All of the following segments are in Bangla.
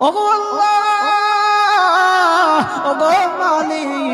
ওগো আল্লাহ ওগো মালিক।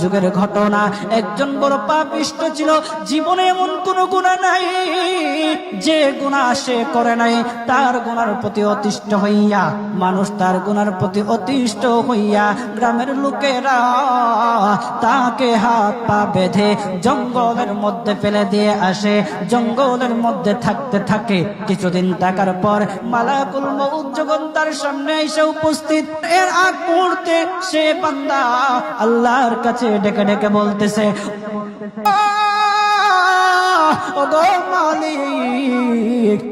যুগের ঘটনা। একজন ছিল কোন গুনাহ নাই যে গুনাহ সে করে নাই। তার গুনার প্রতি অতিষ্ঠ হইয়া, মানুষ তার গুনার প্রতি অতিষ্ঠ হইয়া গ্রামের লোকেরা তাকে হাত পা বেঁধে জঙ্গলের মধ্যে ফেলে দিয়ে আসে। জঙ্গলের মধ্যে থাকতে থাকে। কিছুদিন থাকার পর মালাকুল মউত যখন তার সামনে এসে উপস্থিত, এর আগ মুহূর্তে সে বান্দা আল্লাহর কাছে ডেকে ডেকে বলতেছে ও মালিক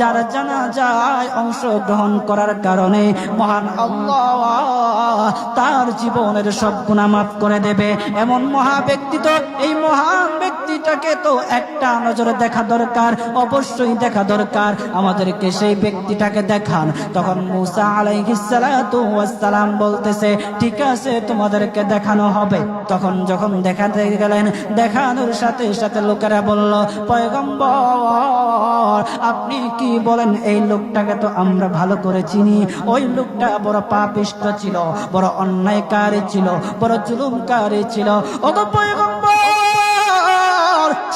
যার জানা যায় অংশগ্রহণ করার কারণে মহান আল্লাহ তার জীবনের সব গুণা মাফ করে দেবে। এমন মহা ব্যক্তি তো, এই মহান ব্যক্তিটাকে তো একটা নজরে দেখা দরকার, অবশ্যই দেখা দরকার। আমাদেরকে সেই ব্যক্তিটাকে দেখান। তখন মুসা আলাইহিস সালাতু ওয়াস সালাম বলতেছে, ঠিক আছে, তোমাদেরকে দেখানো হবে। তখন যখন দেখাতে গেলেন, দেখানোর সাথে সাথে লোকেরা বলল, পয়গম্বর, আপনি কি বলেন, এই লোকটাকে তো আমরা ভালো করে চিনি। ওই লোকটা বড় পাপিষ্ট ছিল, বড় অন্যায়কারী ছিল, বড় জুলুমকারী ছিল। ওগো পয়গম্বর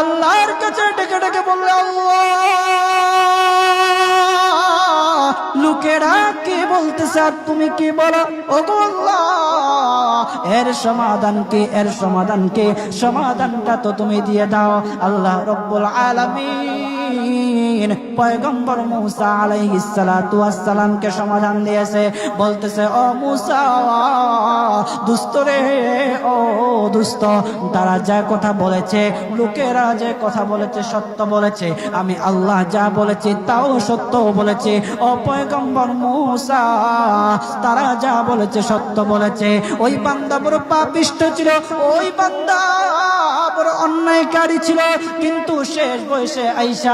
আল্লাহর কাছে ডেকে ডেকে বললে লোকেরা কি বলতেছে আর তুমি কি বলো? ও আল্লাহ, এর সমাধান কে? এর সমাধান কে? সমাধানটা তো তুমি দিয়ে দাও। আল্লাহ রব্বুল আলামিন পয়গম্বর মুসা সালাতু ওয়াস সালামকে সমাধান দিয়েছে। বলতেছে, ও মুসা ও দুস্থ, তারা যা কথা বলেছে, লোকেরা যে কথা বলেছে, সত্য বলেছে। আমি আল্লাহ যা বলেছি, তাও সত্য বলেছে। ও পয়গম্বর মুসা, তারা যা বলেছে, সত্য বলেছে। ওই বান্দা বড় পাপিষ্ট ছিল, ওই বান্দা বড় অন্যায়কারী ছিল। কিন্তু শেষ বয়সে আইসা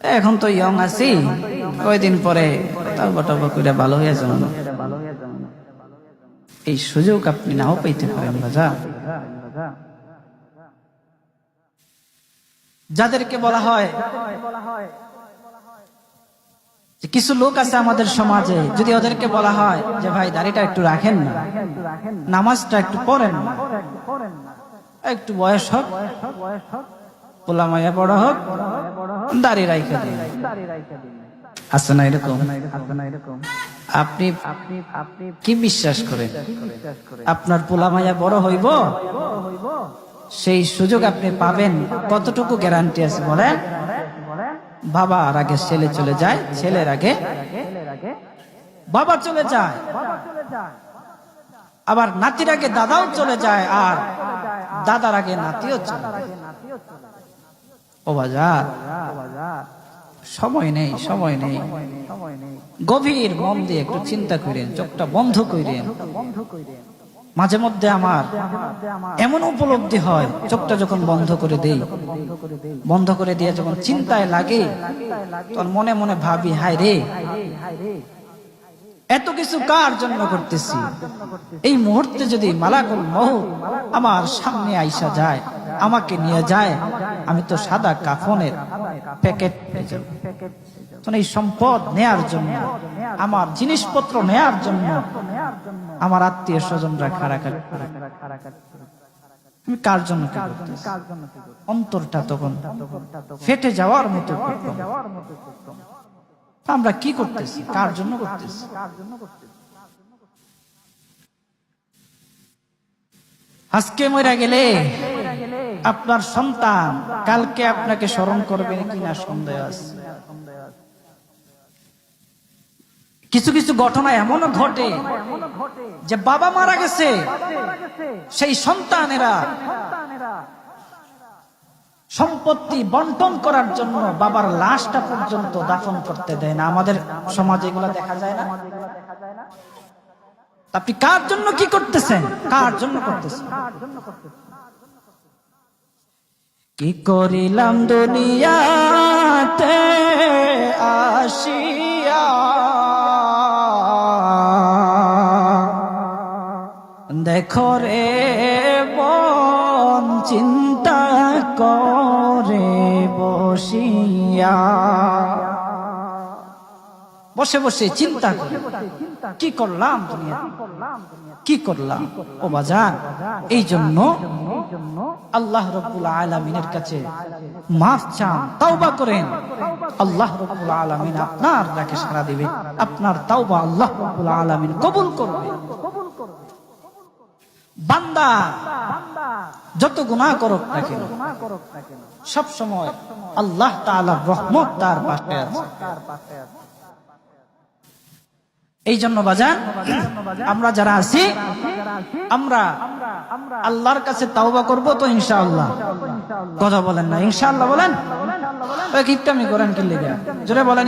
এখন তো ইয়ং আছি। কয়দিন পরে করে ভালো হয়ে যাবেন এই সুযোগ আপনি নাও পাইতে পারেন রাজা। যাদেরকে বলা হয় কিছু লোক আছে আমাদের সমাজে, যদি ওদেরকে বলা হয় যে ভাই দাড়িটা একটু রাখেন না, নামাজটা একটু পড়েন না, একটু বয়স হোক পোলা মায়া বড় হোক, দাড়ি দিন। আছে না, এরকম। আপনি কি বিশ্বাস করেন? আপনার পোলা মায়া বড় হইব? সেই সুযোগ আপনি পাবেন। কতটুকু গ্যারান্টি আছে বলেন? বাবা আর আগে ছেলে চলে যায়, ছেলের আগে বাবা চলে যায়। আবার নাতির আগে দাদাও চলে যায়, আর দাদার আগে নাতিও চলে যায়। ও বাজার, সময় নেই সময় নেই। গভীর মন দিয়ে একটু চিন্তা করেন, চোখটা বন্ধ করেন। মাঝে মধ্যে আমার এমন উপলব্ধি হয়, চোখটা যখন বন্ধ করে দেই, বন্ধ করে দিয়ে যখন চিন্তায় লাগে, তখন মনে মনে ভাবি, হায় রে এত কিছু কার জন্য করতেছি এই মুহূর্তে যদি মালাকুল মহুত আমার সামনে আইসা যায়, আমাকে নিয়ে যায়, আমি তো সাদা কাফনের প্যাকেট। এই সম্পদ নেয়ার জন্য, আমার জিনিসপত্র নেয়ার জন্য, আমার আত্মীয় স্বজনরা খারা। আমি কার জন্য অন্তরটা তখন ফেটে যাওয়ার মতো করতাম। আমরা কি করতেছি? কার জন্য করতেছি? আজকে মরে গেলে আপনার সন্তান কালকে আপনাকে স্মরণ করবে কিনা সন্দেহ আছে। কিছু কিছু ঘটনা এমনও ঘটে যে বাবা মারা গেছে, সেই সন্তানেরা সম্পত্তি বন্টন করার জন্য বাবার লাশটা পর্যন্ত দাফন করতে দেয় না। আমাদের সমাজে এগুলো দেখা যায় না। আপনি কার জন্য কি করতেছেন? কার জন্য করতেছেন? কি করিলাম দুনিয়াতে আসিয়া? দেখো রে মন চিন্তা করে বসিয়া। বসে বসে চিন্তা করে, কি করলাম কি করলাম? ও বাজান, এই জন্য আল্লাহ রব্বুল আলমিনের কাছে মাফ চান, তাওবা করেন। আল্লাহ রব্বুল আলমিন আপনার ডাকে সারা দিবে। আপনার তাওবা আল্লাহ রব্বুল আলমিন কবুল করবে। বান্দা যত গুনাহ করুক না কেন সব সময় আল্লাহ তাআলার রহমত তার পাশে আছে। এই জন্য বাজান আমরা যারা আছি আমরা আল্লাহর কাছে তাওবা করব তো ইনশাআল্লাহ। কথা বলেন না ইনশাআল্লাহ বলেন? কিপটামি করেন কি লেগে? জোরে বলেন